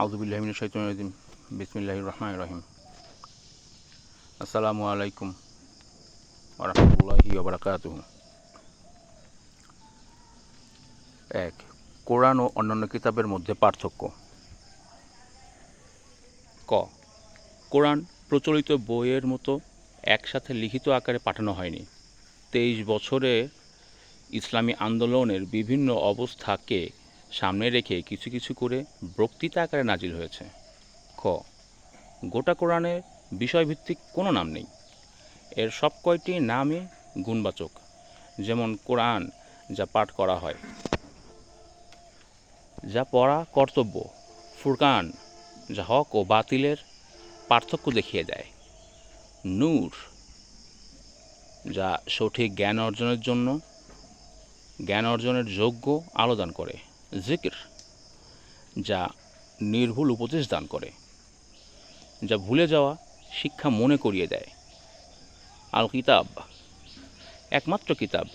আউদুবিল্লাহমিন শৈতনজিম বিসমিল্লাহ রহমান রহিম। আসসালামু আলাইকুম ওরহমতুল্লাহি ওবরাকাত এক, কোরআন ও অন্যান্য কিতাবের মধ্যে পার্থক্য। ক, কোরআন প্রচলিত বইয়ের মতো একসাথে লিখিত আকারে পাঠানো হয়নি। তেইশ বছরে ইসলামী আন্দোলনের বিভিন্ন অবস্থাকে সামনে রেখে কিছু কিছু করে বক্তৃতা আকারে নাজিল হয়েছে। খ, গোটা কোরআনের বিষয়ভিত্তিক কোনো নাম নেই। এর সব কয়টি নামই গুণবাচক, যেমন কোরআন, যা পাঠ করা হয়। যা পড়া কর্তব্য, ফুরকান, যা হক ও বাতিলের পার্থক্য দেখিয়ে দেয়। নূর, যা সঠিক জ্ঞান অর্জনের জন্য, জ্ঞান অর্জনের যোগ্য আলোদান করে। জিকির, যা নির্ভুল উপদেশ দান করে, যা ভুলে যাওয়া শিক্ষা মনে করিয়ে দেয়। আল কিতাব একমাত্র কিতাব,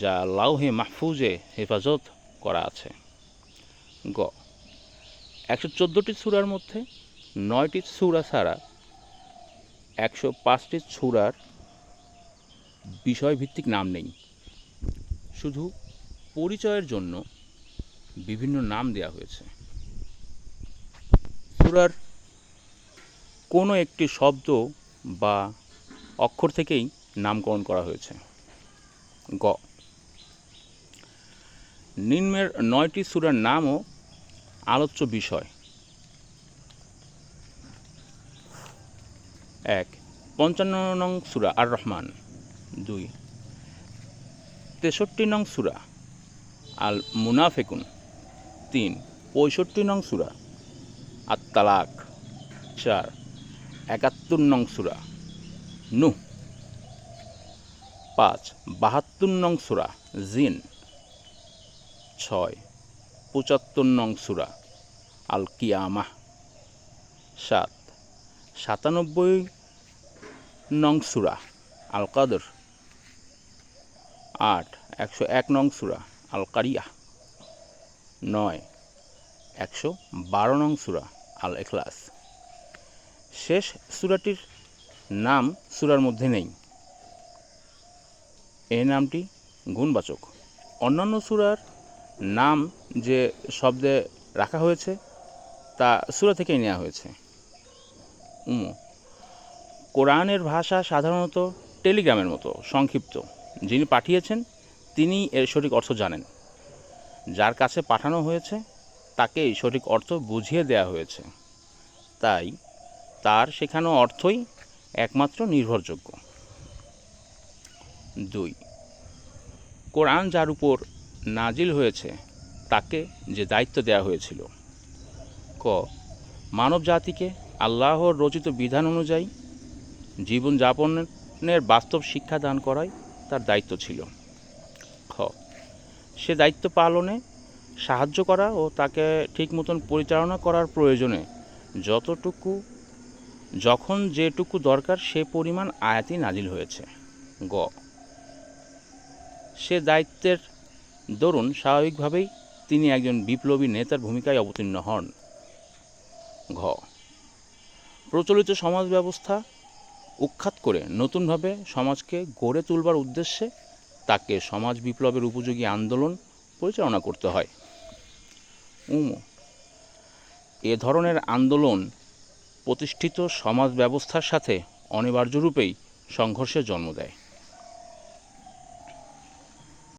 যা লাউহে মাহফুজে হেফাজত করা আছে। গ, একশো চোদ্দোটি সুরার মধ্যে নয়টি সুরা ছাড়া একশো পাঁচটি সুরার বিষয়ভিত্তিক নাম নেই। শুধু পরিচয়ের জন্য বিভিন্ন নাম দেওয়া হয়েছে। সুরার কোনো একটি শব্দ বা অক্ষর থেকেই নামকরণ করা হয়েছে। গ। নিম্নের নয়টি সুরার নামও আলোচ্য বিষয়। এক, পঞ্চান্ন নং সুরা আর রহমান দুই, তেষট্টি নং সুরা আল মুনাফেকুন তিন, পঁয়ষট্টি নং সুরা। আর তালাক চার, একাত্তর নং সুরা। নু পাঁচ, বাহাত্তর নং সুরা, জিন। ছয়, পঁচাত্তর নং সুরা আল কিয়ামাহ সাত, সাতানব্বই নং সুরা আল কাদর আট, একশো এক নং সুরা আল কারিয়া নয়, একশো বারো নং সুরা আল এখলাস শেষ সুরাটির নাম সুরার মধ্যে নেই। এই নামটি গুণবাচক। অন্যান্য সুরার নাম যে শব্দে রাখা হয়েছে, তা সুরা থেকেই নেওয়া হয়েছে। উমো। কোরআনের ভাষা সাধারণত টেলিগ্রামের মতো, সংক্ষিপ্ত। যিনি পাঠিয়েছেন তিনি এর সঠিক অর্থ জানেন। যার কাছে পাঠানো হয়েছে তাকেই সঠিক অর্থ বুঝিয়ে দেওয়া হয়েছে। তাই তার শেখানো অর্থই একমাত্র নির্ভরযোগ্য। দুই। কোরআন যার উপর নাজিল হয়েছে, তাকে যে দায়িত্ব দেওয়া হয়েছিল। ক। মানব জাতিকে আল্লাহর রচিত বিধান অনুযায়ী জীবনযাপনের বাস্তব শিক্ষা দান করাই তার দায়িত্ব ছিল। খ। সে দায়িত্ব পালনে সাহায্য করা ও তাকে ঠিক মতন পরিচালনা করার প্রয়োজনে যতটুকু, যখন যেটুকু দরকার সে পরিমাণ আয়াতি নাজিল হয়েছে। গ। সে দায়িত্বের দরুন স্বাভাবিকভাবেই তিনি একজন বিপ্লবী নেতার ভূমিকায় অবতীর্ণ হন। ঘ। প্রচলিত সমাজ ব্যবস্থা উৎখাত করে নতুনভাবে সমাজকে গড়ে তুলবার উদ্দেশ্যে তাকে সমাজ বিপ্লবের উপযোগী আন্দোলন পরিচালনা করতে হয়। উম, এ ধরনের আন্দোলন প্রতিষ্ঠিত সমাজ ব্যবস্থার সাথে অনিবার্যরূপেই সংঘর্ষের জন্ম দেয়।